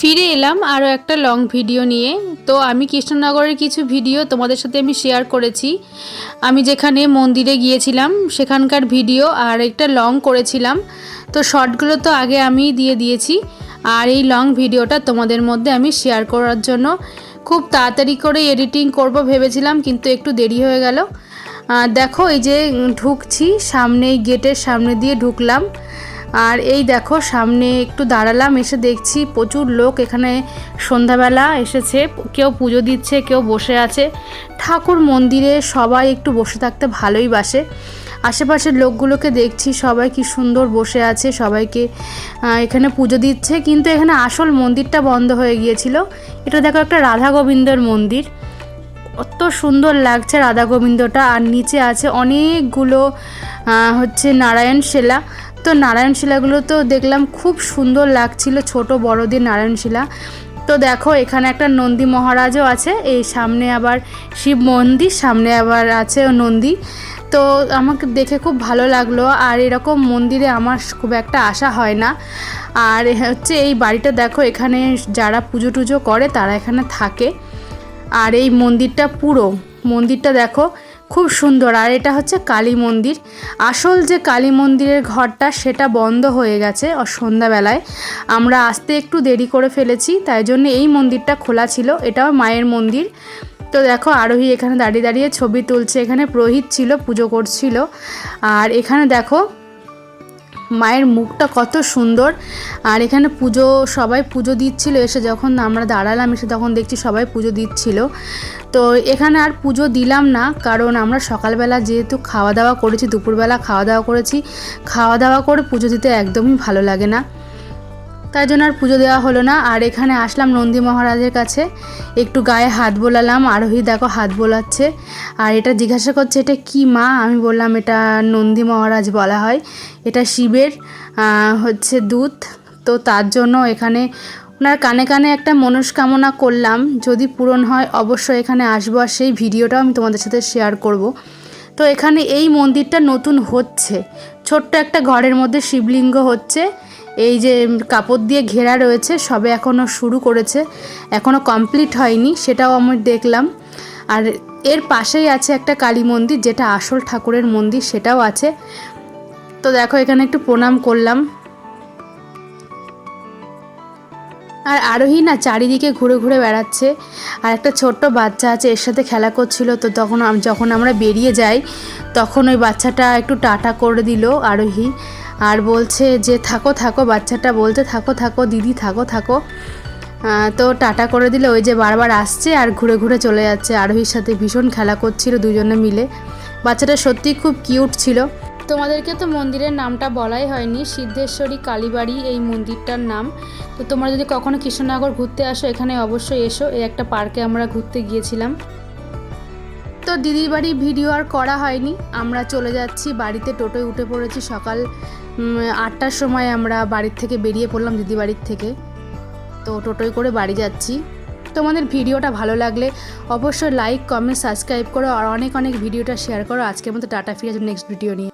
ফিরে এলাম আরও একটা লং ভিডিও নিয়ে। তো আমি কৃষ্ণনগরের কিছু ভিডিও তোমাদের সাথে আমি শেয়ার করেছি। আমি যেখানে মন্দিরে গিয়েছিলাম, সেখানকার ভিডিও আর একটা লং করেছিলাম। তো শর্টগুলো তো আগে আমি দিয়ে দিয়েছি। আর এই লং ভিডিওটা তোমাদের মধ্যে আমি শেয়ার করার জন্য খুব তাড়াতাড়ি করে এডিটিং করব ভেবেছিলাম, কিন্তু একটু দেরি হয়ে গেল। দেখো এই যে ঢুকছি সামনে গেটের সামনে দিয়ে ঢুকলাম। আর এই দেখো, সামনে একটু দাঁড়ালাম, এসে দেখছি প্রচুর লোক এখানে সন্ধ্যাবেলা এসেছে। কেউ পুজো দিচ্ছে, কেউ বসে আছে। ঠাকুর মন্দিরে সবাই একটু বসে থাকতে ভালোই বাসে। আশেপাশের লোকগুলোকে দেখছি, সবাই কি সুন্দর বসে আছে, সবাইকে এখানে পুজো দিচ্ছে। কিন্তু এখানে আসল মন্দিরটা বন্ধ হয়ে গিয়েছিল। এটা দেখো একটা রাধা গোবিন্দর মন্দির। কত সুন্দর লাগছে রাধা গোবিন্দটা। আর নিচে আছে অনেকগুলো হচ্ছে নারায়ণ শিলা তো নারায়ণ শিলাগুলো তো দেখলাম খুব সুন্দর লাগছিল ছোট বড়দের নারায়ণ শিলা। তো দেখো, এখানে একটা নন্দী মহারাজও আছে, এই সামনে আবার শিব মন্দির, সামনে আবার আছে নন্দী। তো আমাকে দেখে খুব ভালো লাগল, আর এরকম মন্দিরে আমার খুব একটা আশা হয় না। আর হচ্ছে এই বাড়িটা দেখো, এখানে যারা পুজো টুজো করে তারা এখানে থাকে। আর এই মন্দিরটা পুরো, মন্দিরটা দেখো খুব সুন্দর। আর এটা হচ্ছে কালী মন্দির। আসল যে কালী মন্দিরের ঘরটা, সেটা বন্ধ হয়ে গেছে ও সন্ধ্যাবেলায়। আমরা আসতে একটু দেরি করে ফেলেছি, তাই জন্য এই মন্দিরটা খোলা ছিল। এটাও মায়ের মন্দির। তো দেখো, আরোহী এখানে দাঁড়িয়ে দাঁড়িয়ে ছবি তুলছে। এখানে পুরোহিত ছিল, পুজো করছিল। আর এখানে দেখো মায়ের মুখটা কত সুন্দর। আর এখানে পুজো, সবাই পুজো দিচ্ছিল। এসে যখন আমরা দাঁড়ালাম, এসে তখন দেখছি সবাই পুজো দিচ্ছিল। তো এখানে আর পুজো দিলাম না, কারণ আমরা সকালবেলা যেহেতু খাওয়া দাওয়া করেছি, দুপুরবেলা খাওয়া দাওয়া করেছি, খাওয়া দাওয়া করে পুজো দিতে একদমই ভালো লাগে না। তাই জন্য আর পুজো দেওয়া হলো না। আর এখানে আসলাম নন্দী মহারাজের কাছে। একটু গায়ে হাত বোলালাম, আরোহী দেখো হাত বোলাচ্ছে। আর এটা জিজ্ঞাসা করছে, এটা কি মা? আমি বললাম, এটা নন্দী মহারাজ বলা হয়। এটা শিবের হচ্ছে দুধ তো তার জন্য এখানে ওনার কানে কানে একটা মনস্কামনা করলাম। যদি পূরণ হয়, অবশ্যই এখানে আসব আর সেই ভিডিওটাও আমি তোমাদের সাথে শেয়ার করব। তো এখানে এই মন্দিরটা নতুন হচ্ছে। ছোট্ট একটা ঘরের মধ্যে শিবলিঙ্গ হচ্ছে। এই যে কাপড় দিয়ে ঘেরা রয়েছে, সবে এখনও শুরু করেছে। এখনও কমপ্লিট হয়নি, সেটাও আমি দেখলাম। আর এর পাশেই আছে একটা কালী মন্দির, যেটা আসল ঠাকুরের মন্দির, সেটাও আছে। তো দেখো, এখানে একটু প্রণাম করলাম। আর আরোহী না চারিদিকে ঘুরে ঘুরে বেড়াচ্ছে। আর একটা ছোট্ট বাচ্চা আছে, এর সাথে খেলা করছিল। তো তখন যখন আমরা বেরিয়ে যাই, তখন ওই বাচ্চাটা একটু টাটা করে দিল আরোহী। আর বলছে যে, থাকো থাকো, বাচ্চাটা বলতে থাকো থাকো, দিদি, থাকো থাকো। তো টাটা করে দিলে ওই যে বারবার আসছে আর ঘুরে ঘুরে চলে যাচ্ছে। আরোহীর সাথে ভীষণ খেলা করছিল দুজনে মিলে। বাচ্চাটা সত্যিই খুব কিউট ছিল। তোমাদেরকে তো মন্দিরের নামটা বলাই হয়নি। সিদ্ধেশ্বরী কালীবাড়ি এই মন্দিরটার নাম। তো তোমরা যদি কখনো কৃষ্ণনগর ঘুরতে আসো, এখানে অবশ্যই এসো। এই একটা পার্কে আমরা ঘুরতে গিয়েছিলাম। তো দিদির বাড়ি ভিডিও আর করা হয়নি। আমরা চলে যাচ্ছি বাড়িতে, টোটোয় উঠে পড়েছি সকাল আটটার সময় আমরা বাড়ির থেকে বেরিয়ে পড়লাম দিদি বাড়ির থেকে। তো টোটোয় করে বাড়ি যাচ্ছি। তোমাদের ভিডিওটা ভালো লাগলে অবশ্যই লাইক কমেন্ট সাবস্ক্রাইব করো আর অনেক অনেক ভিডিওটা শেয়ার করো। আজকের মতো টাটা, ফিরে নেক্সট ভিডিও নিয়ে।